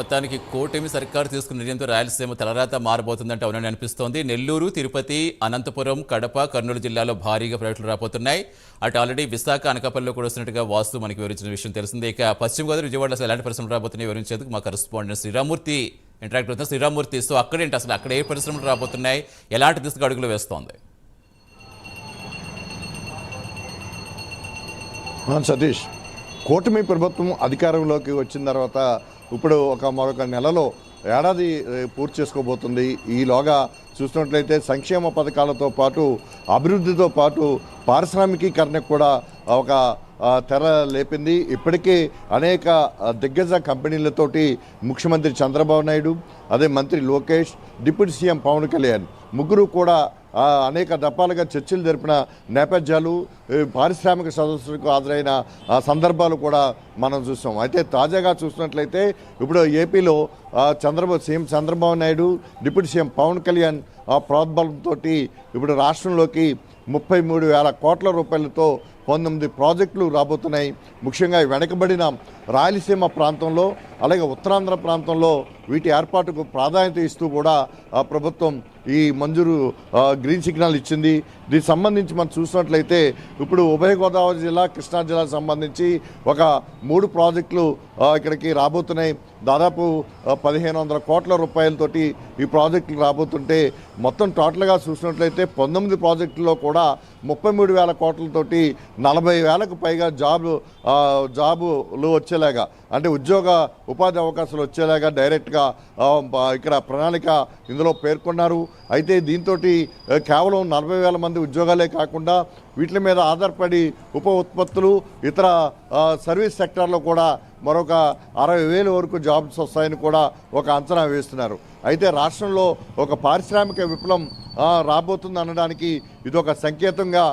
మొత్తానికి కూటమి సర్కారు తీసుకున్న నిర్ణయంతో రాయలసీమ తలరాత మారబోతుందంటే అవునని అనిపిస్తోంది. నెల్లూరు తిరుపతి అనంతపురం కడప కర్నూలు జిల్లాలో భారీగా ప్రాజెక్టులు రాబోతున్నాయి. అటు ఆల్రెడీ విశాఖ అనకాపల్లిలో కూడా వస్తున్నట్టుగా వాస్తు మనకి వివరించిన విషయం తెలిసింది. ఇక పశ్చిమ గోదావరి విజయవాడలో అసలు ఎలాంటి పరిశ్రమలు రాబోతున్నాయి వివరించేందుకు మా కరెస్పాండెంట్ శ్రీరామూర్తి ఇంటరాక్ట్ అవుతుంది శ్రీరామూర్తి సో అక్కడేంటి అసలు అక్కడ ఏ పరిశ్రమలు రాబోతున్నాయి? ఎలాంటి దిశగా అడుగులు వేస్తోంది? సతీష్ కూటమి ప్రభుత్వం అధికారంలోకి వచ్చిన తర్వాత ఇప్పుడు ఒక మరొక నెలలో ఏడాది పూర్తి చేసుకోబోతుంది. ఈలోగా చూసినట్లయితే సంక్షేమ పథకాలతో పాటు అభివృద్ధితో పాటు పారిశ్రామికీకరణకు కూడా ఒక తెర లేపింది. ఇప్పటికే అనేక దిగ్గజ కంపెనీలతోటి ముఖ్యమంత్రి చంద్రబాబు నాయుడు అదే మంత్రి లోకేష్ డిప్యూటీ సీఎం పవన్ కళ్యాణ్ ముగ్గురు కూడా అనేక దప్పాలుగా చర్చలు జరిపిన నేపథ్యాలు పారిశ్రామిక సదస్సులకు హాజరైన ఆ, సందర్భాలు కూడా మనం చూసాం. అయితే తాజాగా చూసినట్లయితే ఇప్పుడు ఏపీలో Chandrababu CM Chandrababu Naidu deputy CM Pawan Kalyan ఆ ప్రోద్బలంతో ఇప్పుడు రాష్ట్రంలోకి ముప్పై మూడు వేల కోట్ల రూపాయలతో పంతొమ్మిది ప్రాజెక్టులు రాబోతున్నాయి. ముఖ్యంగా వెనకబడిన రాయలసీమ ప్రాంతంలో అలాగే ఉత్తరాంధ్ర ప్రాంతంలో వీటి ఏర్పాటుకు ప్రాధాన్యత ఇస్తూ కూడా ఆ ప్రభుత్వం ఈ మంజూరు గ్రీన్ సిగ్నల్ ఇచ్చింది. దీనికి సంబంధించి మనం చూసినట్లయితే ఇప్పుడు ఉభయ గోదావరి జిల్లా కృష్ణా జిల్లాకు సంబంధించి ఒక మూడు ప్రాజెక్టులు ఇక్కడికి రాబోతున్నాయి. దాదాపు పదిహేను వందల కోట్ల రూపాయలతోటి ఈ ప్రాజెక్టులు రాబోతుంటే మొత్తం టోటల్గా చూసినట్లయితే పంతొమ్మిది ప్రాజెక్టుల్లో కూడా ముప్పై మూడు వేల కోట్లతోటి నలభై వేలకు పైగా జాబ్ జాబులు వచ్చేలాగా అంటే ఉద్యోగ ఉపాధి అవకాశాలు వచ్చేలాగా డైరెక్ట్గా ఇక్కడ ప్రణాళిక ఇందులో పేర్కొన్నారు. అయితే దీంతో కేవలం నలభై వేల మంది ఉద్యోగాలే కాకుండా వీటి మీద ఆధారపడి ఉప ఉత్పత్తులు ఇతర సర్వీస్ సెక్టార్లో కూడా మరొక అరవై వేల వరకు జాబ్స్ వస్తాయని కూడా ఒక అంచనా వేస్తున్నారు. అయితే రాష్ట్రంలో ఒక పారిశ్రామిక విప్లవం రాబోతుంది అనడానికి ఇది ఒక సంకేతంగా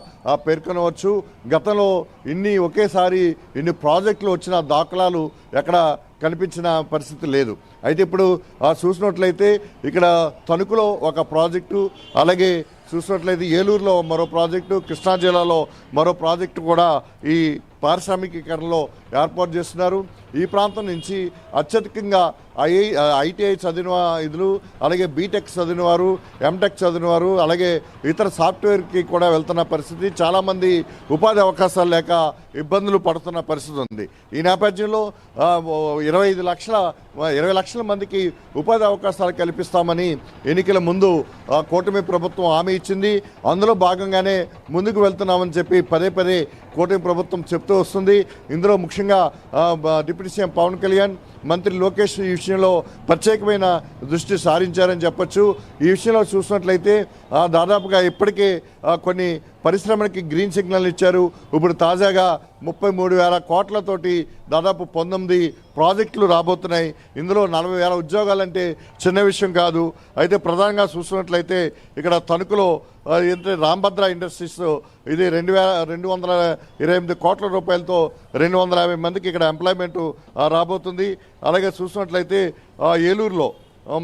పేర్కొనవచ్చు. గతంలో ఇన్ని ఒకేసారి ఇన్ని ప్రాజెక్టులు వచ్చిన దాఖలాలు ఎక్కడ కనిపించిన పరిస్థితి లేదు. అయితే ఇప్పుడు ఆ, చూసినట్లయితే ఇక్కడ తణుకులో ఒక ప్రాజెక్టు అలాగే చూసినట్లయితే ఏలూరులో మరో ప్రాజెక్టు కృష్ణా జిల్లాలో మరో ప్రాజెక్టు కూడా ఈ పారిశ్రామికీకరణలో ఏర్పాటు చేస్తున్నారు. ఈ ప్రాంతం నుంచి అత్యధికంగా ఐఐ ఐటీఐ చదివిన ఇదులు అలాగే బీటెక్ చదివిన వారు ఎంటెక్ చదివిన వారు అలాగే ఇతర సాఫ్ట్వేర్కి కూడా వెళ్తున్న పరిస్థితి. చాలామంది ఉపాధి అవకాశాలు లేక ఇబ్బందులు పడుతున్న పరిస్థితి ఉంది. ఈ నేపథ్యంలో ఇరవై ఐదు లక్షల ఇరవై లక్షల మందికి ఉపాధి అవకాశాలు కల్పిస్తామని ఎన్నికల ముందు కూటమి ప్రభుత్వం హామీ ఇచ్చింది. అందులో భాగంగానే ముందుకు వెళ్తున్నామని చెప్పి పదే పదే కూటమి ప్రభుత్వం చెప్తూ వస్తుంది. ఇందులో ముఖ్యంగా డిప్యూటీ సీఎం పవన్ కళ్యాణ్ మంత్రి లోకేష్ ఈ విషయంలో ప్రత్యేకమైన దృష్టి సారించారని చెప్పొచ్చు. ఈ విషయంలో చూసినట్లయితే దాదాపుగా ఇప్పటికే కొన్ని పరిశ్రమలకి గ్రీన్ సిగ్నల్ ఇచ్చారు. ఇప్పుడు తాజాగా ముప్పై మూడు వేల కోట్లతోటి దాదాపు పంతొమ్మిది ప్రాజెక్టులు రాబోతున్నాయి. ఇందులో నలభై వేల ఉద్యోగాలంటే చిన్న విషయం కాదు. అయితే ప్రధానంగా చూసినట్లయితే ఇక్కడ తణుకులో ఏంటంటే రాంభద్ర ఇండస్ట్రీస్ ఇది రెండు వేల రెండు వందల ఇరవై ఎనిమిది కోట్ల రూపాయలతో రెండు వందల యాభై మందికి ఇక్కడ ఎంప్లాయ్మెంట్ రాబోతుంది. అలాగే చూసినట్లయితే ఏలూరులో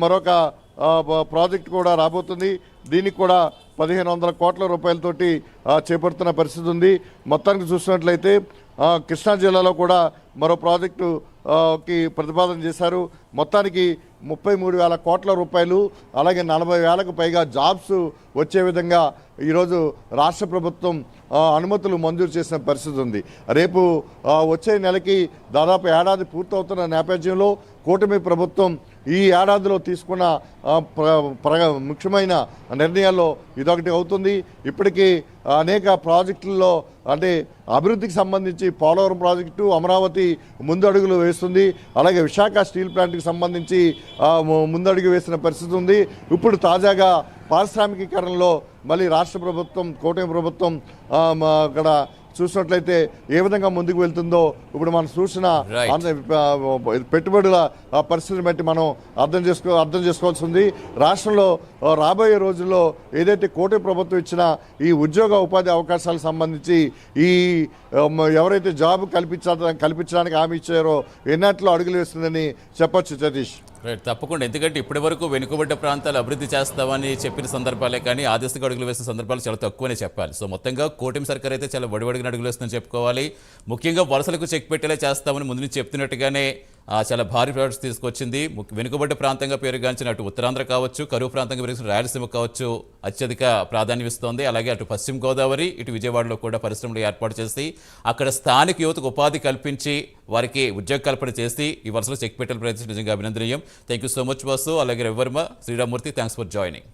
మరొక ప్రాజెక్టు ప్రాజెక్ట్ కూడా రాబోతుంది. దీనికి కూడా పదిహేను వందల కోట్ల రూపాయలతోటి చేపడుతున్న పరిస్థితి ఉంది. మొత్తానికి చూసినట్లయితే కృష్ణా జిల్లాలో కూడా మరో ప్రాజెక్టు కి ప్రతిపాదన చేశారు. మొత్తానికి ముప్పై మూడు వేల కోట్ల రూపాయలు అలాగే నలభై వేలకు పైగా జాబ్స్ వచ్చే విధంగా ఈరోజు రాష్ట్ర ప్రభుత్వం అనుమతులు మంజూరు చేసిన పరిస్థితి ఉంది. రేపు వచ్చే నెలకి దాదాపు ఏడాది పూర్తవుతున్న నేపథ్యంలో కూటమి ప్రభుత్వం ఈ ఏడాదిలో తీసుకున్న ప్ర- ప్ర- ముఖ్యమైన నిర్ణయాల్లో ఇదొకటి అవుతుంది. ఇప్పటికీ అనేక ప్రాజెక్టుల్లో అంటే అభివృద్ధికి సంబంధించి పోలవరం ప్రాజెక్టు అమరావతి ముందడుగులు వేస్తుంది. అలాగే విశాఖ స్టీల్ ప్లాంట్కి సంబంధించి ముందడుగు వేసిన పరిస్థితి ఉంది. ఇప్పుడు తాజాగా పారిశ్రామికీకరణలో మళ్ళీ రాష్ట్ర ప్రభుత్వం కూటమి ప్రభుత్వం అక్కడ చూసినట్లయితే ఏ విధంగా ముందుకు వెళ్తుందో ఇప్పుడు మనం చూసిన పెట్టుబడుల పరిస్థితిని బట్టి మనం అర్థం చేసుకో అర్థం చేసుకోవాల్సి ఉంది. రాష్ట్రంలో రాబోయే రోజుల్లో ఏదైతే కోటి ప్రభుత్వం ఇచ్చిన ఈ ఉద్యోగ ఉపాధి అవకాశాలకు సంబంధించి ఈ ఎవరైతే జాబ్ కల్పించ కల్పించడానికి హామీ ఇచ్చారో ఎన్నట్లో అడుగులు వేస్తుందని చెప్పొచ్చు సతీష్. రైట్ తప్పకుండా. ఎందుకంటే ఇప్పటి వరకు వెనుకబడ్డ ప్రాంతాలు అభివృద్ధి చేస్తామని చెప్పిన సందర్భాలే కానీ ఆ దిశగా అడుగులు వేసిన సందర్భాలు చాలా తక్కువనే చెప్పాలి. సో మొత్తంగా కూటమి సర్కార్ అయితే చాలా వడివడిగిన అడుగులు వేస్తుందని చెప్పుకోవాలి. ముఖ్యంగా వలసలకు చెక్ పెట్టేలా చేస్తామని ముందు నుంచి చెప్తున్నట్టుగానే చాలా భారీ ప్రాజెక్ట్స్ తీసుకొచ్చింది. వెనుకబడ్డ ప్రాంతంగా పేరుగాంచిన అటు ఉత్తరాంధ్ర కావచ్చు కరువు ప్రాంతంగా పెరిగిన రాయలసీమ కావచ్చు అత్యధిక ప్రాధాన్యం ఇస్తోంది. అలాగే అటు పశ్చిమ గోదావరి ఇటు విజయవాడలో కూడా పరిశ్రమలు ఏర్పాటు చేసి అక్కడ స్థానిక యువతకు ఉపాధి కల్పించి వారికి ఉద్యోగ కల్పన చేసి ఈ వరుసలో చెక్ పెట్టాలి ప్రయత్నించి నిజంగా అభినందనీయం. Thank you so much boss అలాగే Ravivarma Sriramurthy thanks for joining